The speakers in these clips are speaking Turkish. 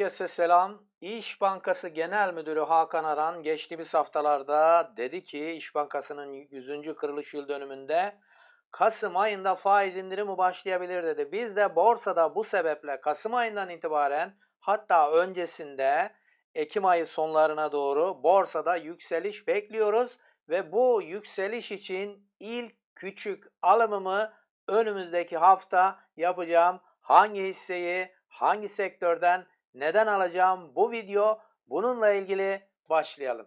Herkese selam. İş Bankası Genel Müdürü Hakan Aran geçtiğimiz haftalarda dedi ki İş Bankası'nın 100. kırılış yıl dönümünde Kasım ayında faiz indirimi başlayabilir dedi. Biz de borsada bu sebeple Kasım ayından itibaren hatta öncesinde Ekim ayı sonlarına doğru borsada yükseliş bekliyoruz ve bu yükseliş için ilk küçük alımımı önümüzdeki hafta yapacağım. Hangi hisseyi, hangi sektörden neden alacağım bu video bununla ilgili başlayalım.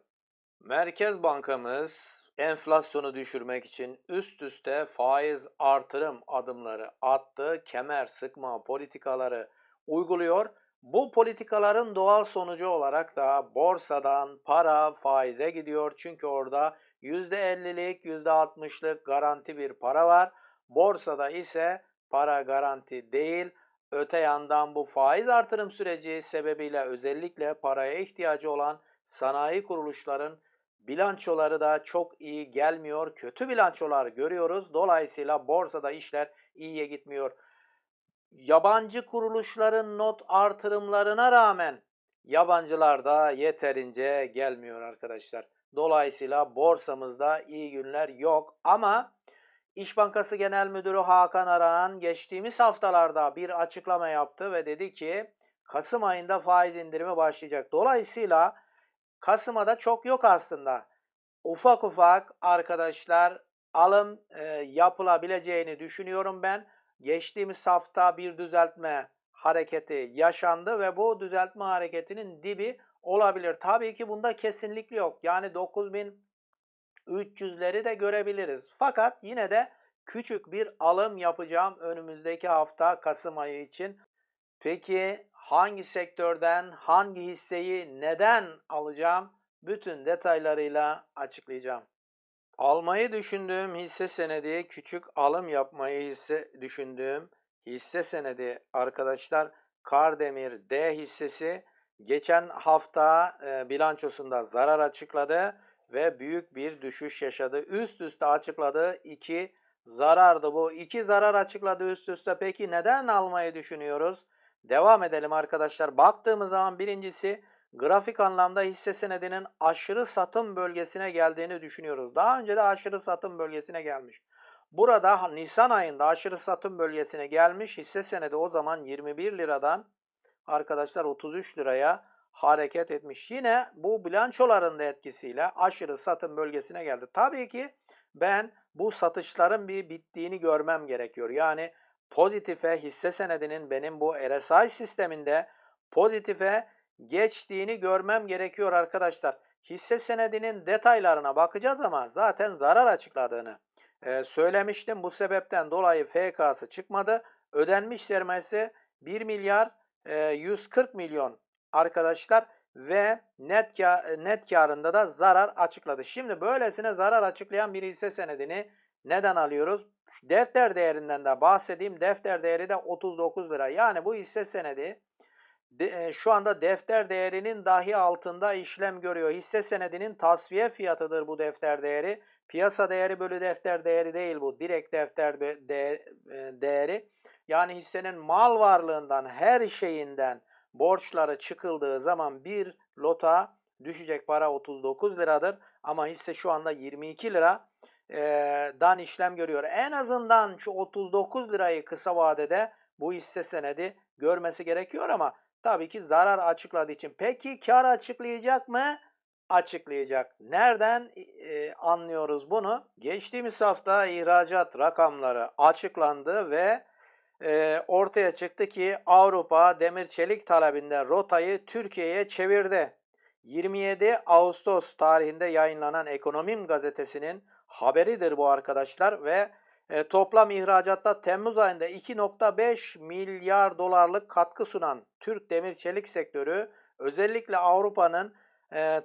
Merkez Bankamız enflasyonu düşürmek için üst üste faiz artırım adımları attı, kemer sıkma politikaları uyguluyor. Bu politikaların doğal sonucu olarak da borsadan para faize gidiyor. Çünkü orada %50'lik, %60'lık garanti bir para var. Borsada ise para garanti değil. Öte yandan bu faiz artırım süreci sebebiyle özellikle paraya ihtiyacı olan sanayi kuruluşların bilançoları da çok iyi gelmiyor. Kötü bilançolar görüyoruz. Dolayısıyla borsada işler iyiye gitmiyor. Yabancı kuruluşların not artırımlarına rağmen yabancılar da yeterince gelmiyor arkadaşlar. Dolayısıyla borsamızda iyi günler yok ama İş Bankası Genel Müdürü Hakan Aran geçtiğimiz haftalarda bir açıklama yaptı ve dedi ki Kasım ayında faiz indirimi başlayacak. Dolayısıyla Kasım'a da çok yok aslında. Ufak ufak arkadaşlar alım e, yapılabileceğini düşünüyorum ben. Geçtiğimiz hafta bir düzeltme hareketi yaşandı ve bu düzeltme hareketinin dibi olabilir. Tabii ki bunda kesinlikle yok. Yani 9000 300'leri de görebiliriz. Fakat yine de küçük bir alım yapacağım önümüzdeki hafta Kasım ayı için. Peki hangi sektörden hangi hisseyi neden alacağım? Bütün detaylarıyla açıklayacağım. Almayı düşündüğüm hisse senedi, küçük alım yapmayı hisse düşündüğüm hisse senedi arkadaşlar Kardemir D hissesi geçen hafta e, bilançosunda zarar açıkladı ve büyük bir düşüş yaşadı. Üst üste açıkladığı iki zarardı bu. İki zarar açıkladı üst üste. Peki neden almayı düşünüyoruz? Devam edelim arkadaşlar. Baktığımız zaman birincisi grafik anlamda hisse senedinin aşırı satım bölgesine geldiğini düşünüyoruz. Daha önce de aşırı satım bölgesine gelmiş. Burada Nisan ayında aşırı satım bölgesine gelmiş hisse senedi o zaman 21 liradan arkadaşlar 33 liraya hareket etmiş. Yine bu bilançoların da etkisiyle aşırı satım bölgesine geldi. Tabii ki ben bu satışların bir bittiğini görmem gerekiyor. Yani pozitife hisse senedinin benim bu RSI sisteminde pozitife geçtiğini görmem gerekiyor arkadaşlar. Hisse senedinin detaylarına bakacağız ama zaten zarar açıkladığını e, söylemiştim. Bu sebepten dolayı FK'sı çıkmadı. Ödenmiş sermayesi 1 milyar e, 140 milyon arkadaşlar ve net, kar, net karında da zarar açıkladı. Şimdi böylesine zarar açıklayan bir hisse senedini neden alıyoruz? Defter değerinden de bahsedeyim. Defter değeri de 39 lira. Yani bu hisse senedi de, e, şu anda defter değerinin dahi altında işlem görüyor. Hisse senedinin tasfiye fiyatıdır bu defter değeri. Piyasa değeri bölü defter değeri değil bu. Direkt defter de, e, değeri. Yani hissenin mal varlığından, her şeyinden, borçları çıkıldığı zaman bir lota düşecek para 39 liradır. Ama hisse şu anda 22 lira e, dan işlem görüyor. En azından şu 39 lirayı kısa vadede bu hisse senedi görmesi gerekiyor ama tabii ki zarar açıkladığı için. Peki kar açıklayacak mı? Açıklayacak. Nereden e, anlıyoruz bunu? Geçtiğimiz hafta ihracat rakamları açıklandı ve ortaya çıktı ki Avrupa demir çelik talebinde rotayı Türkiye'ye çevirdi. 27 Ağustos tarihinde yayınlanan Ekonomim gazetesinin haberidir bu arkadaşlar ve toplam ihracatta Temmuz ayında 2.5 milyar dolarlık katkı sunan Türk demir çelik sektörü özellikle Avrupa'nın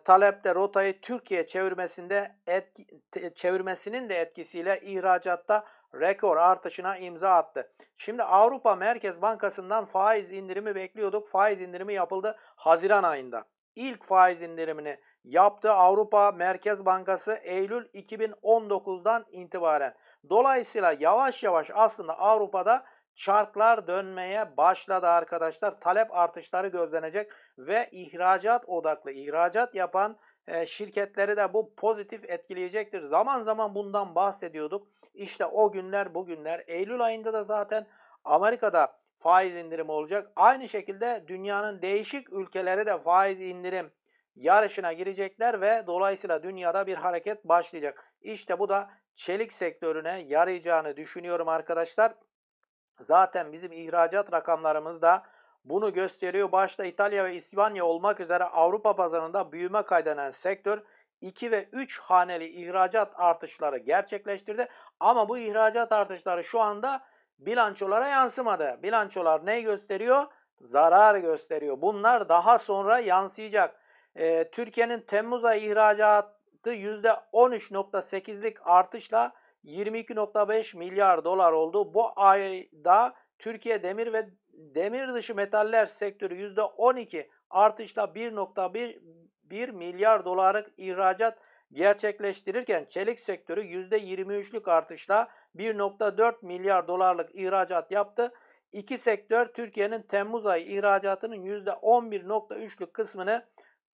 talepte rotayı Türkiye çevirmesinde etki, çevirmesinin de etkisiyle ihracatta rekor artışına imza attı. Şimdi Avrupa Merkez Bankası'ndan faiz indirimi bekliyorduk. Faiz indirimi yapıldı Haziran ayında. İlk faiz indirimini yaptı Avrupa Merkez Bankası Eylül 2019'dan itibaren. Dolayısıyla yavaş yavaş aslında Avrupa'da çarklar dönmeye başladı arkadaşlar. Talep artışları gözlenecek ve ihracat odaklı ihracat yapan e, şirketleri de bu pozitif etkileyecektir. Zaman zaman bundan bahsediyorduk. İşte o günler bugünler. Eylül ayında da zaten Amerika'da faiz indirimi olacak. Aynı şekilde dünyanın değişik ülkeleri de faiz indirim yarışına girecekler ve dolayısıyla dünyada bir hareket başlayacak. İşte bu da çelik sektörüne yarayacağını düşünüyorum arkadaşlar. Zaten bizim ihracat rakamlarımız da bunu gösteriyor. Başta İtalya ve İspanya olmak üzere Avrupa pazarında büyüme kaydeden sektör 2 ve 3 haneli ihracat artışları gerçekleştirdi. Ama bu ihracat artışları şu anda bilançolara yansımadı. Bilançolar ne gösteriyor? Zarar gösteriyor. Bunlar daha sonra yansıyacak. Ee, Türkiye'nin Temmuz ayı ihracatı %13.8'lik artışla 22.5 milyar dolar oldu. Bu ayda Türkiye demir ve demir dışı metaller sektörü %12 artışla 1.1 milyar dolarlık ihracat gerçekleştirirken çelik sektörü %23'lük artışla 1.4 milyar dolarlık ihracat yaptı. İki sektör Türkiye'nin Temmuz ayı ihracatının %11.3'lük kısmını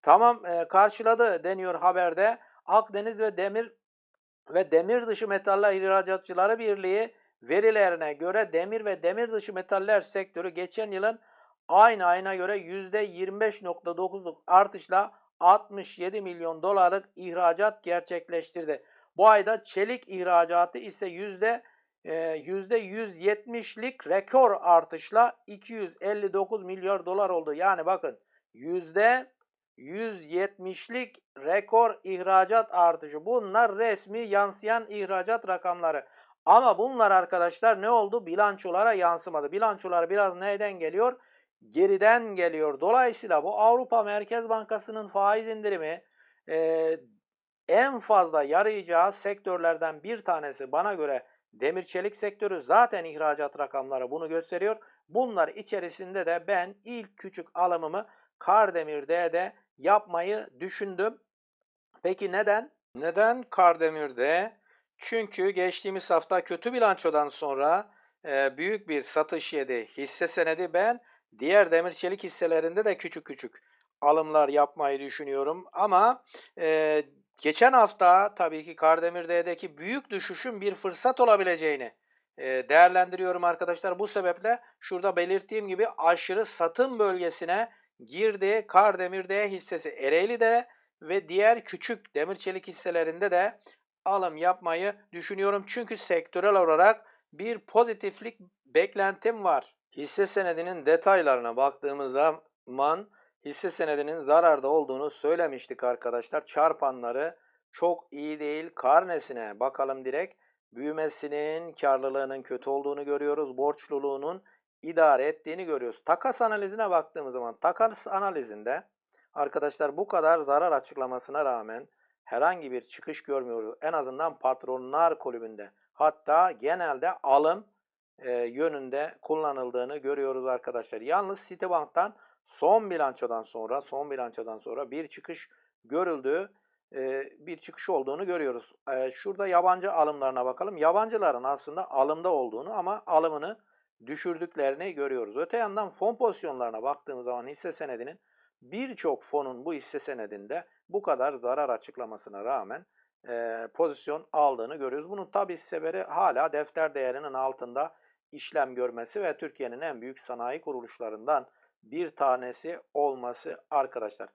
tamam e, karşıladı deniyor haberde. Akdeniz ve Demir ve Demir Dışı Metaller İhracatçıları Birliği verilerine göre demir ve demir dışı metaller sektörü geçen yılın aynı ayına göre %25.9'luk artışla 67 milyon dolarlık ihracat gerçekleştirdi. Bu ayda çelik ihracatı ise yüzde 170'lik e, rekor artışla 259 milyar dolar oldu. Yani bakın yüzde 170'lik rekor ihracat artışı. Bunlar resmi yansıyan ihracat rakamları. Ama bunlar arkadaşlar ne oldu? Bilançolara yansımadı. Bilançolar biraz neyden geliyor? Geriden geliyor. Dolayısıyla bu Avrupa Merkez Bankası'nın faiz indirimi e, en fazla yarayacağı sektörlerden bir tanesi bana göre demir çelik sektörü zaten ihracat rakamları bunu gösteriyor. Bunlar içerisinde de ben ilk küçük alımımı Kardemir'de de yapmayı düşündüm. Peki neden? Neden Kardemir'de? Çünkü geçtiğimiz hafta kötü bilançodan sonra e, büyük bir satış yedi hisse senedi. Ben diğer demir çelik hisselerinde de küçük küçük alımlar yapmayı düşünüyorum. Ama e, geçen hafta tabii ki Kardemir'deki büyük düşüşün bir fırsat olabileceğini değerlendiriyorum arkadaşlar. Bu sebeple şurada belirttiğim gibi aşırı satım bölgesine girdi. Kardemir'de hissesi Ereğli'de ve diğer küçük demir çelik hisselerinde de alım yapmayı düşünüyorum. Çünkü sektörel olarak bir pozitiflik beklentim var. Hisse senedinin detaylarına baktığımız zaman hisse senedinin zararda olduğunu söylemiştik arkadaşlar. Çarpanları çok iyi değil. Karnesine bakalım direkt. Büyümesinin, karlılığının kötü olduğunu görüyoruz. Borçluluğunun idare ettiğini görüyoruz. Takas analizine baktığımız zaman takas analizinde arkadaşlar bu kadar zarar açıklamasına rağmen herhangi bir çıkış görmüyoruz. En azından patronlar kulübünde. Hatta genelde alım e, yönünde kullanıldığını görüyoruz arkadaşlar. Yalnız Citibank'tan son bilançodan sonra son bilançodan sonra bir çıkış görüldüğü e, bir çıkış olduğunu görüyoruz. E, şurada yabancı alımlarına bakalım. Yabancıların aslında alımda olduğunu ama alımını düşürdüklerini görüyoruz. Öte yandan fon pozisyonlarına baktığımız zaman hisse senedinin birçok fonun bu hisse senedinde bu kadar zarar açıklamasına rağmen e, pozisyon aldığını görüyoruz. Bunun tabi seberi hala defter değerinin altında işlem görmesi ve Türkiye'nin en büyük sanayi kuruluşlarından bir tanesi olması arkadaşlar.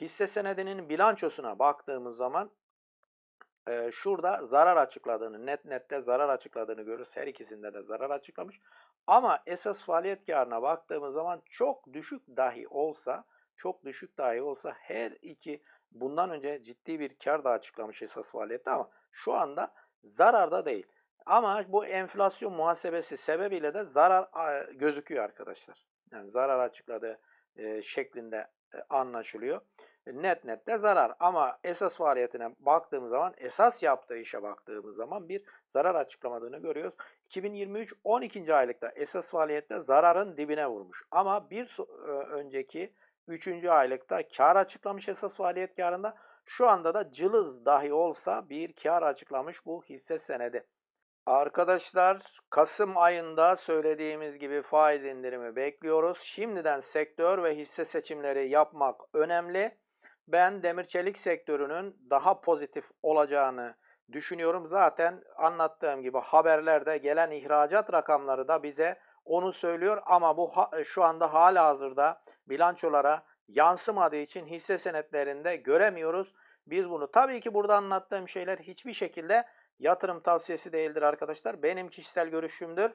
Hisse senedinin bilançosuna baktığımız zaman e, şurada zarar açıkladığını, net nette zarar açıkladığını görürüz. Her ikisinde de zarar açıklamış. Ama esas faaliyet karına baktığımız zaman çok düşük dahi olsa çok düşük dahi olsa her iki bundan önce ciddi bir kar da açıklamış esas faaliyette ama şu anda zararda değil. Ama bu enflasyon muhasebesi sebebiyle de zarar gözüküyor arkadaşlar. Yani zarar açıkladığı e, şeklinde e, anlaşılıyor. Net net de zarar ama esas faaliyetine baktığımız zaman esas yaptığı işe baktığımız zaman bir zarar açıklamadığını görüyoruz. 2023 12. aylıkta esas faaliyette zararın dibine vurmuş. Ama bir e, önceki 3. aylıkta kar açıklamış esas faaliyet karında. Şu anda da cılız dahi olsa bir kar açıklamış bu hisse senedi. Arkadaşlar Kasım ayında söylediğimiz gibi faiz indirimi bekliyoruz. Şimdiden sektör ve hisse seçimleri yapmak önemli. Ben demir çelik sektörünün daha pozitif olacağını düşünüyorum. Zaten anlattığım gibi haberlerde gelen ihracat rakamları da bize onu söylüyor ama bu ha- şu anda hala hazırda bilançolara yansımadığı için hisse senetlerinde göremiyoruz. Biz bunu tabii ki burada anlattığım şeyler hiçbir şekilde yatırım tavsiyesi değildir arkadaşlar. Benim kişisel görüşümdür.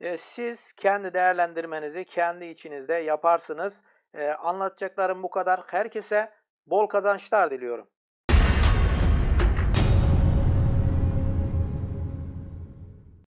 E, Siz kendi değerlendirmenizi kendi içinizde yaparsınız. E, Anlatacaklarım bu kadar. Herkese bol kazançlar diliyorum.